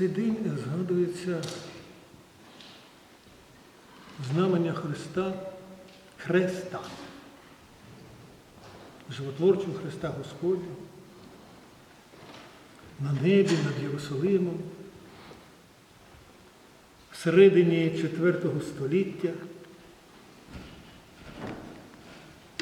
цей день згадується знамення Христа, Хреста, животворчого Христа Господня на небі над Єрусалимом в середині IV століття.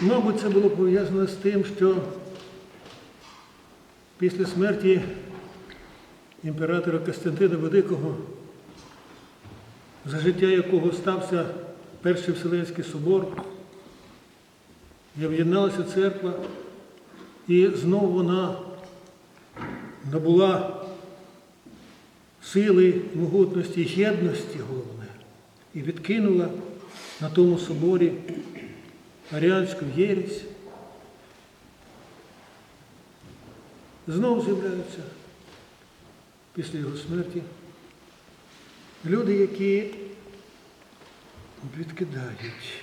Мабуть, це було пов'язано з тим, що після смерті імператора Костянтина Великого, за життя якого стався Перший Вселенський собор, і об'єдналася церква, і знову вона набула сили, могутності, єдності головне, і відкинула на тому соборі аріанську єресь. Знову з'являються після його смерті люди, які відкидають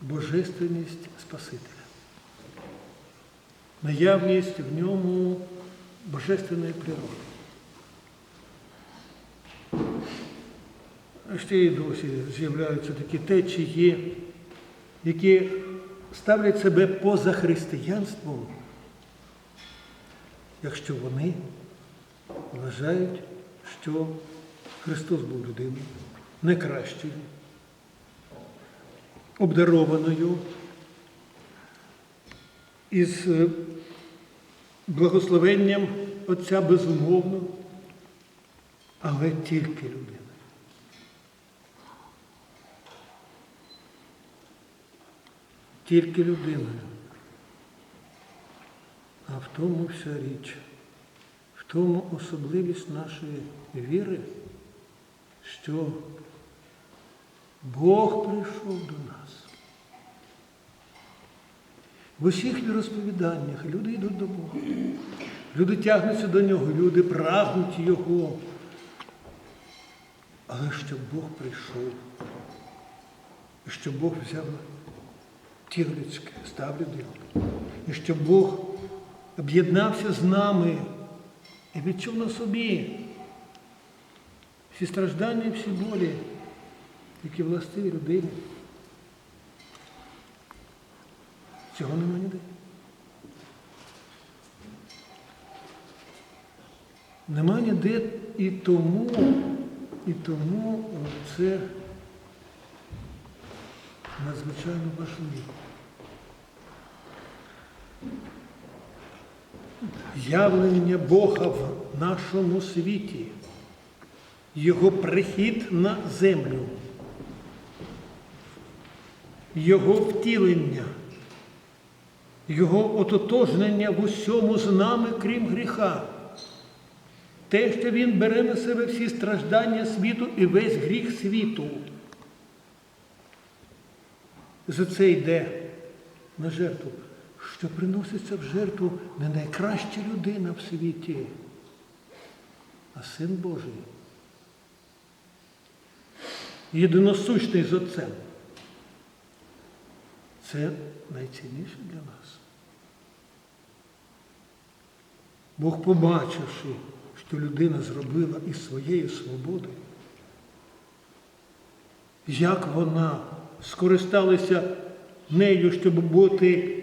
божественність Спасителя, наявність в ньому божественної природи. Ще й досі з'являються такі течії, які ставлять себе поза християнством, якщо вони вважають, що Христос був людиною не кращою, обдарованою із е, благословенням Отця безумовно, але тільки людина. Тільки людиною. А в тому вся річ, тому особливість нашої віри, що Бог прийшов до нас. В усіх віросповіданнях люди йдуть до Бога. Люди тягнуться до нього, люди прагнуть Його. Але щоб Бог прийшов, і щоб Бог взяв тіло людське, став людиною. І щоб Бог об'єднався з нами і відчув на собі всі страждання і всі болі, які властиві людині. Цього нема ніде. Нема ніде і тому, і тому це надзвичайно важливо. Явлення Бога в нашому світі, Його прихід на землю, Його втілення, Його ототожнення в усьому з нами, крім гріха. Те, що Він бере на себе всі страждання світу і весь гріх світу. За це йде на жертву, що приноситься в жертву не найкраща людина в світі, а Син Божий. Єдиносущний з Отцем. Це найцінніше для нас. Бог, побачивши, що людина зробила із своєї свободи, як вона скористалася нею, щоб бути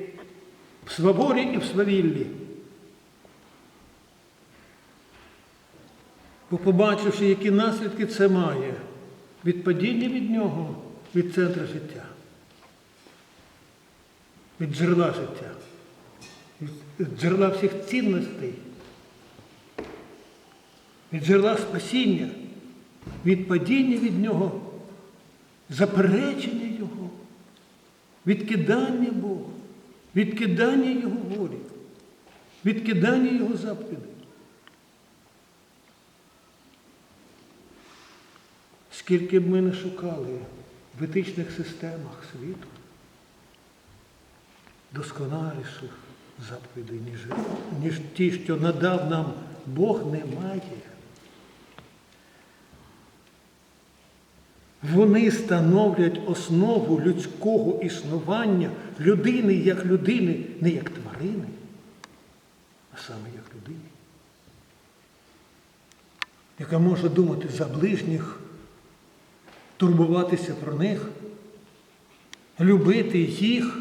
в свободі і в свавіллі. Бо побачивши, які наслідки це має, відпадіння від нього, від центра життя, від джерела життя, від джерела всіх цінностей, від джерела спасіння, від падіння від нього, заперечення Його, відкидання Бога, відкидання Його волі, відкидання Його заповідей. Скільки б ми не шукали в етичних системах світу досконаліших заповідей, ніж, ніж ті, що надав нам Бог, немає. Вони становлять основу людського існування людини як людини, не як тварини, а саме як людини. яка може думати за ближніх, турбуватися про них, любити їх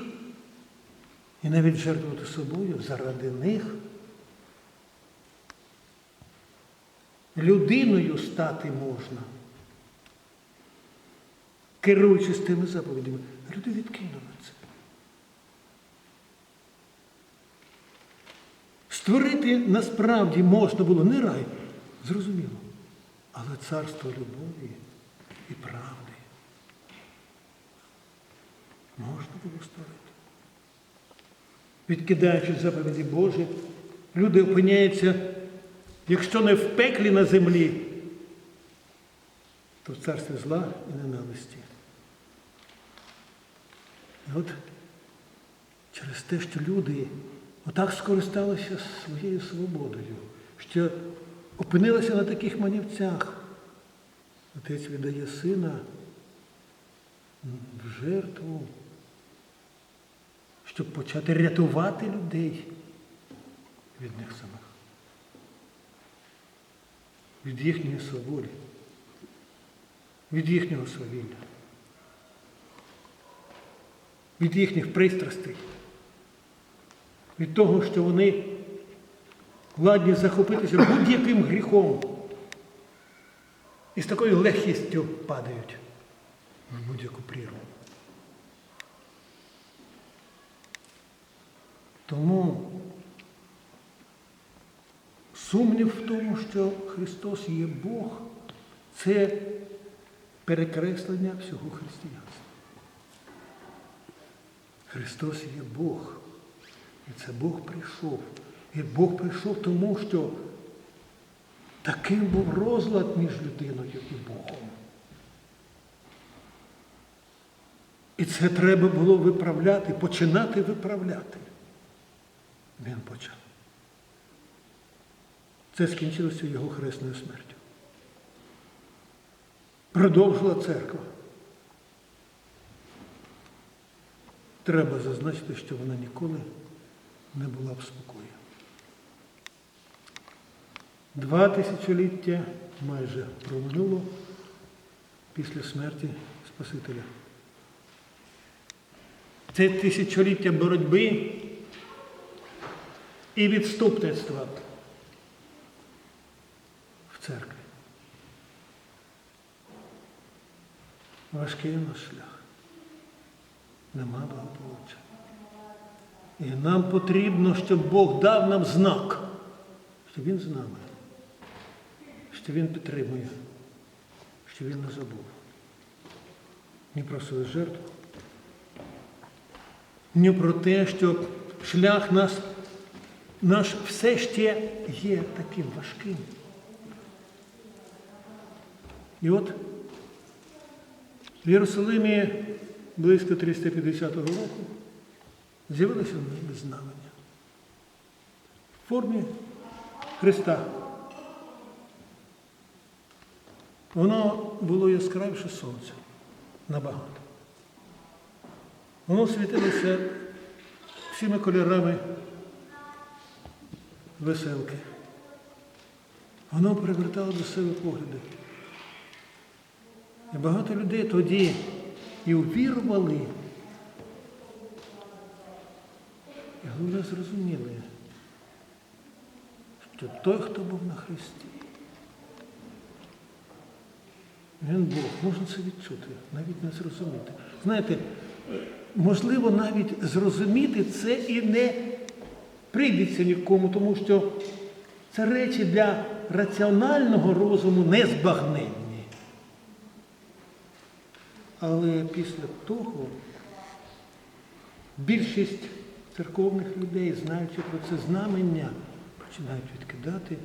і навіть жертвувати собою заради них. Людиною стати можна, керуючись тими заповідями. Люди відкинули це. Створити насправді можна було не рай, зрозуміло, але царство любові і правди можна було створити. Відкидаючи заповіді Божі, люди опиняються, якщо не в пеклі на землі, то в царстві зла і ненависті. І от через те, що люди отак скористалися своєю свободою, що опинилися на таких манівцях, отець віддає сина в жертву, щоб почати рятувати людей від них самих, від їхньої свободи, від їхнього свавілля, від їхніх пристрастей, від того, що вони ладні захопитися будь-яким гріхом і з такою легкістю падають в будь-яку прірву. Тому сумнів в тому, що Христос є Бог, це перекреслення всього християнства. Христос є Бог. І це Бог прийшов. І Бог прийшов тому, що таким був розлад між людиною і Богом. І це треба було виправляти, починати виправляти. Він почав. Це скінчилося його хресною смертю. Продовжила церква. Треба зазначити, що вона ніколи не була в спокої. Два тисячоліття майже проминуло після смерті Спасителя. Це тисячоліття боротьби і відступництва в церкві. Важкий наш шлях. Нема благополуччя. І нам потрібно, щоб Бог дав нам знак, що Він з нами, що Він підтримує, що Він не забув. Ні про свою жертву, ні про те, що шлях наш, наш все ще є таким важким. І от в Єрусалимі близько 350 року з'явилося знамення в формі Христа. Воно було яскравіше сонця набагато. Воно світилося всіми кольорами веселки. Воно привертало до себе погляди. І багато людей тоді і увірували, і головне зрозуміли, що той, хто був на Христі, він Бог, можна це відчути, навіть не зрозуміти. Знаєте, можливо, навіть зрозуміти це і не прийдеться нікому, тому що це речі для раціонального розуму незбагненні. Але після того більшість церковних людей, знаючи про це знамення, починають відкидати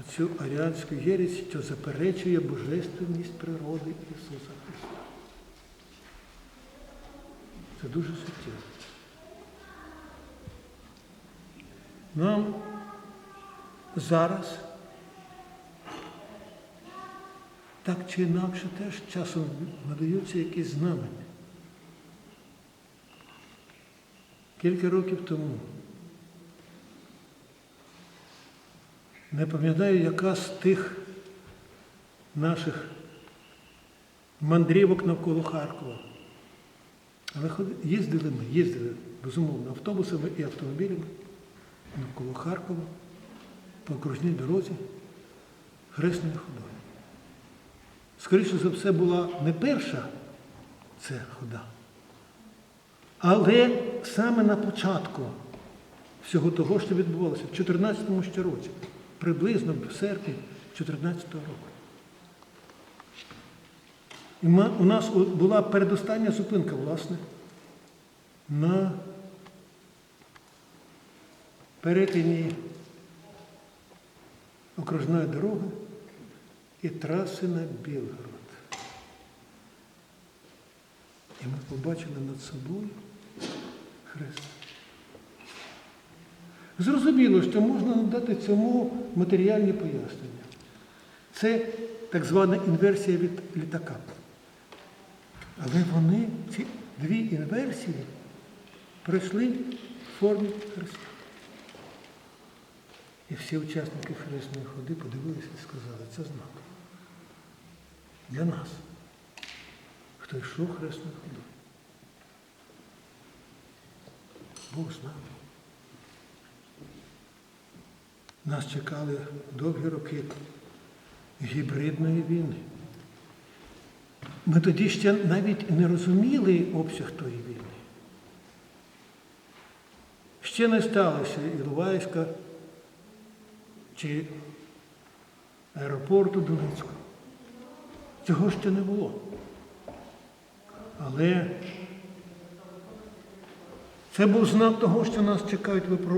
оцю аріанську єресь, що заперечує божественність природи Ісуса Христа. Це дуже суттєво. Нам зараз так чи інакше теж часом надаються якісь знамення. Кілька років тому. Не пам'ятаю, яка з тих наших мандрівок навколо Харкова. Але їздили ми, їздили, безумовно, автобусами і автомобілями навколо Харкова по окружній дорозі хресною ходою. Скоріше за все, була не перша це хода, але саме на початку всього того, що відбувалося в 14 ще році, приблизно в серпні 14 року. І ма- у нас була передостання зупинка, власне, на перетині окружної дороги і траси на Білгород. І ми побачили над собою хрест. Зрозуміло, що можна надати цьому матеріальні пояснення. Це так звана інверсія від літака. Але вони, ці дві інверсії, пройшли в формі Христа. І всі учасники хресної ходи подивилися і сказали, це знак. Для нас, хто йшов хресною ходою. Бог з нами. Нас чекали довгі роки гібридної війни. Ми тоді ще навіть не розуміли обсяг тої війни. Ще не сталося Іловайська чи аеропорту Донецького. Цього ще не було. Але це був знак того, що нас чекають випробування.